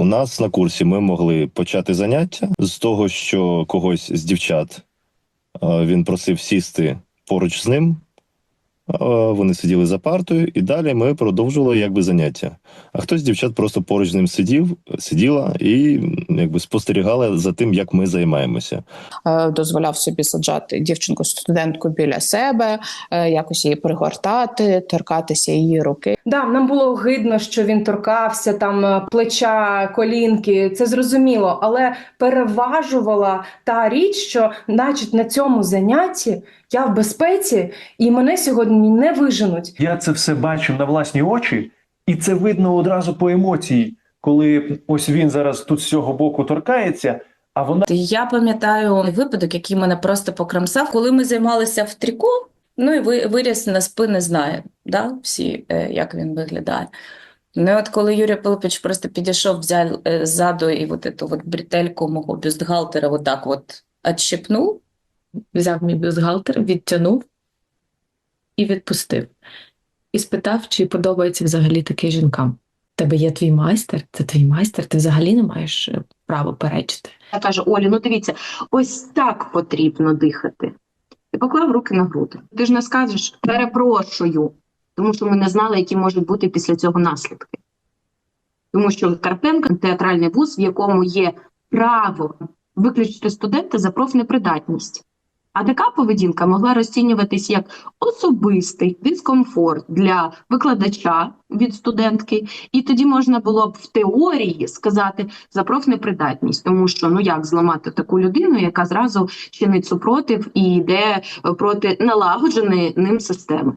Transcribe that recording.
У нас на курсі ми могли почати заняття з того, що когось з дівчат е, він просив сісти поруч з ним. Е, Вони сиділи за партою, і далі ми продовжували якби заняття. А хтось з дівчат просто поруч з ним сидів, сиділа і якби спостерігала за тим, як ми займаємося. Е, дозволяв собі саджати дівчинку студентку біля себе, якось її пригортати, торкатися її руки. Да, нам було гидно, що він торкався там е, плеча, колінки. Це зрозуміло, але переважувала та річ, що, значить, на цьому занятті я в безпеці, і мене сьогодні не виженуть. Я це все бачу на власні очі, і це видно одразу по емоції, коли ось він зараз тут з цього боку торкається, а вона Я пам'ятаю випадок, який мене просто покрамсав, коли ми займалися в тріко. Ну і виріс на спини знає, да? всі, е, як він виглядає. Ну, от коли Юрій Пилипович просто підійшов, взяв е, ззаду і от эту от бретельку мого бюстгальтера вот так от отщипнув, взяв мій бюстгальтер, відтягнув і відпустив. І спитав, чи подобається взагалі таке жінкам. Тебе є твій майстер, це твій майстер, ти взагалі не маєш е, права перечити. Я кажу, Олі, ну дивіться, ось так потрібно дихати. Поклав руки на груди. Ти ж не скажеш перепрошую, тому що ми не знали, які можуть бути після цього наслідки. Тому що Карпенко театральний вуз, в якому є право виключити студента за профнепридатність. А така поведінка могла розцінюватись як особистий дискомфорт для викладача від студентки, і тоді можна було б в теорії сказати за профнепридатність, тому що ну як зламати таку людину, яка зразу чинить супротив і йде проти налагодженої ним системи.